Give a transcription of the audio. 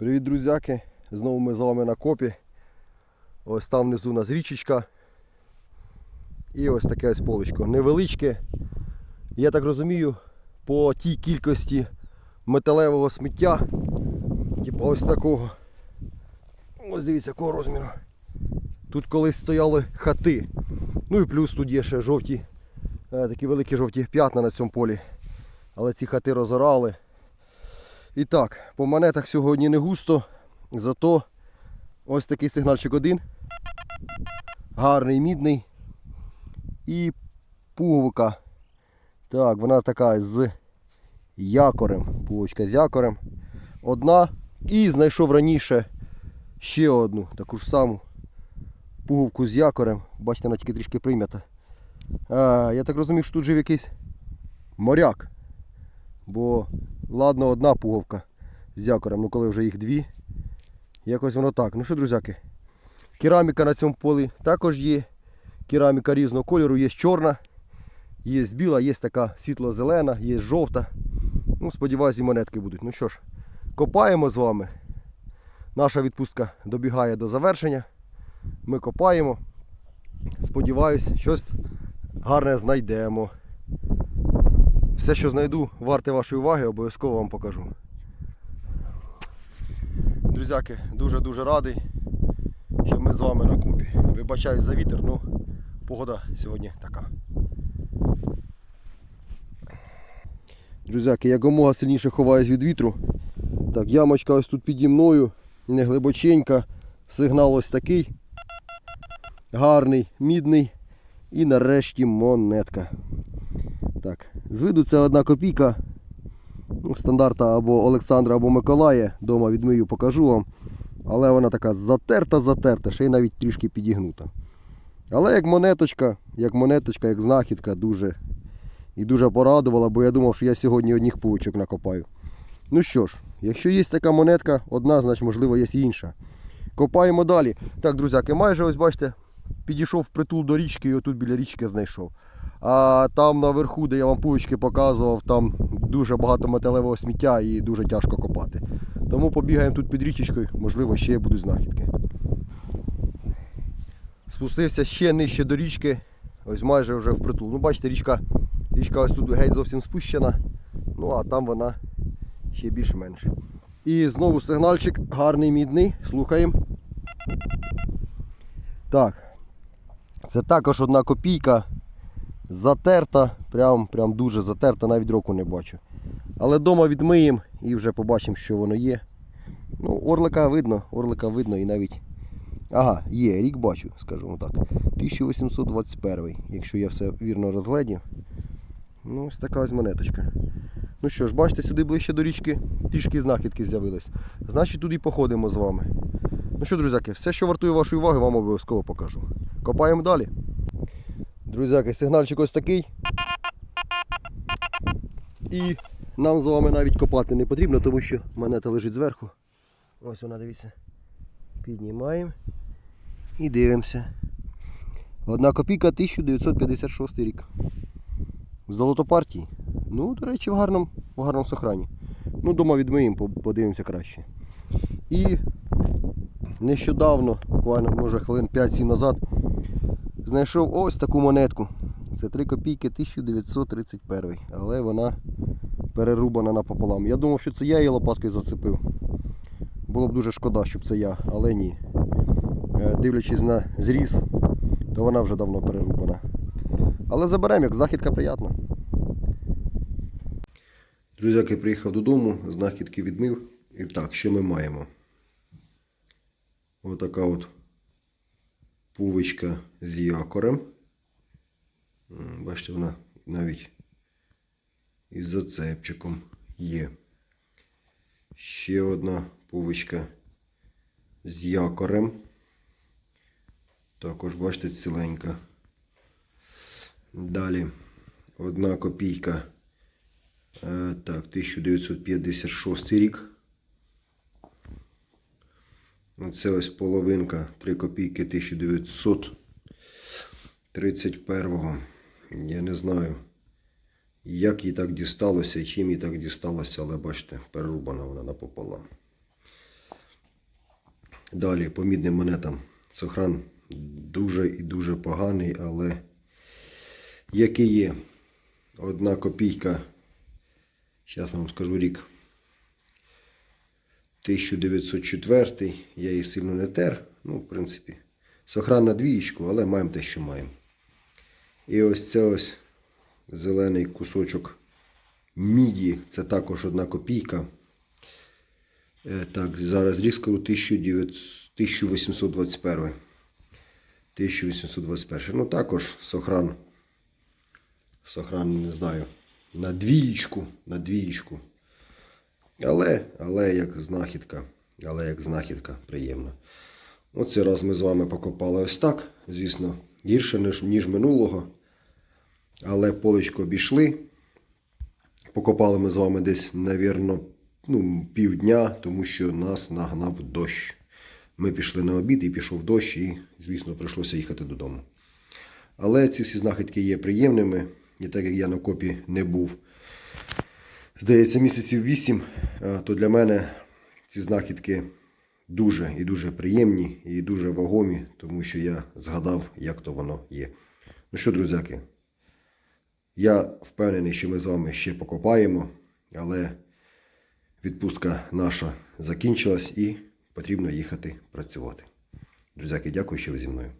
Привіт, друзяки! Знову ми з вами на копі. Ось там внизу у нас річечка. І ось таке ось полечко. Невеличке. Я так розумію, по тій кількості металевого сміття. Типу ось такого. Ось дивіться, якого розміру. Тут колись стояли хати. Ну і плюс тут є ще жовті, е, такі великі жовті п'ятна на цьому полі. Але ці хати розорали. І так, по монетах сьогодні не густо, зато ось такий сигнальчик один. Гарний, мідний. І пуговка. Так, вона така з якорем. Пуговочка з якорем. Одна. І знайшов раніше ще одну таку ж саму пуговку з якорем. Бачите, вона тільки трішки прийнята. Я так розумію, що тут жив якийсь моряк. Бо ладно, одна пуговка з якорем, ну коли вже їх дві. Якось воно так. Ну що, друзяки, кераміка на цьому полі також є. Кераміка різного кольору, є чорна, є біла, є така світло-зелена, є жовта. Ну, сподіваюся, і монетки будуть. Ну що ж, копаємо з вами. Наша відпустка добігає до завершення. Ми копаємо. Сподіваюсь, щось гарне знайдемо. Все, що знайду, варте вашої уваги, обов'язково вам покажу. Друзяки, дуже-дуже радий, що ми з вами на купі. Вибачаюсь за вітер, ну погода сьогодні така. Друзяки, якомога сильніше ховаюсь від вітру. Так, ямочка ось тут піді мною, не глибоченька, сигнал ось такий. Гарний, мідний. І нарешті монетка. Так, з виду це одна копійка. Ну, стандарта або Олександра, або Миколая. Дома відмию, покажу вам. Але вона така затерта-затерта, ще й навіть трішки підігнута. Але як монеточка, як монеточка, як знахідка, дуже і дуже порадувала, бо я думав, що я сьогодні одних пучок накопаю. Ну що ж, якщо є така монетка, одна, значить можливо є інша. Копаємо далі. Так, друзяки, майже ось бачите, підійшов впритул до річки і отут біля річки знайшов. А там наверху, де я вам пучки показував, там дуже багато металевого сміття і дуже тяжко копати. Тому побігаємо тут під річечкою, можливо, ще будуть знахідки. Спустився ще нижче до річки, ось майже вже впритул. Ну, бачите, річка, річка ось тут геть зовсім спущена. Ну а там вона ще більш-менш. І знову сигнальчик гарний мідний. Слухаємо. Так. Це також одна копійка. Затерта, прям, прям дуже затерта, навіть року не бачу. Але вдома відмиємо і вже побачимо, що воно є. Ну, орлика видно, орлика видно і навіть. Ага, є, рік бачу, скажімо так. 1821, якщо я все вірно розглядів. Ну, ось така ось монеточка. Ну що ж, бачите, сюди ближче до річки трішки знахідки з'явились. Значить, туди походимо з вами. Ну що, друзяки, все, що вартує вашої уваги, вам обов'язково покажу. Копаємо далі. Друзяки, сигнальчик ось такий. І нам з вами навіть копати не потрібно, тому що монета лежить зверху. Ось вона, дивіться. Піднімаємо і дивимося. Одна копійка 1956 рік. З Золотопартії. Ну, до речі, в гарному, в гарному сохрані. Ну, дома відмиємо, по- подивимося краще. І нещодавно, буквально може хвилин 5-7 назад, знайшов ось таку монетку. Це 3 копійки 1931. Але вона перерубана напополам. Я думав, що це я її лопаткою зацепив. Було б дуже шкода, щоб це я, але ні. Е, Дивлячись на зріз, то вона вже давно перерубана. Але заберемо, як знахідка приятна. Друзяки, приїхав додому, знахідки відмив. І так, що ми маємо? Отака от пувичка з якорем. Бачите, вона навіть із зацепчиком є. Ще одна пувичка з якорем. Також, бачите, ціленька. Далі одна копійка. Е, так, 1956 рік. Оце ось половинка 3 копійки 1931-го. Я не знаю, як їй так дісталося і чим їй так дісталося, але бачите, перерубана вона напополам. Далі по мідним монетам. Сохран дуже і дуже поганий, але який є. Одна копійка. Зараз вам скажу рік. 1904. Я її сильно не тер. Ну, в принципі, сохран на двієчку, але маємо те, що маємо. І ось це ось зелений кусочок міді. Це також одна копійка. Е, Так, зараз рік скажу 1821. 1821. Ну також Сохран. Сохран, не знаю. На двієчку. На двієчку. Але, але як знахідка. Але як знахідка приємно. Оце раз ми з вами покопали ось так. Звісно, гірше, ніж, ніж минулого. Але полечко обійшли. Покопали ми з вами десь, навірно, ну, півдня, тому що нас нагнав дощ. Ми пішли на обід і пішов дощ, і, звісно, прийшлося їхати додому. Але ці всі знахідки є приємними. І так як я на копі не був, здається, місяців вісім, е, то для мене ці знахідки дуже і дуже приємні і дуже вагомі, тому що я згадав, як то воно є. Ну що, друзяки, я впевнений, що ми з вами ще покопаємо, але відпустка наша закінчилась і потрібно їхати працювати. Друзяки, дякую, що ви зі мною.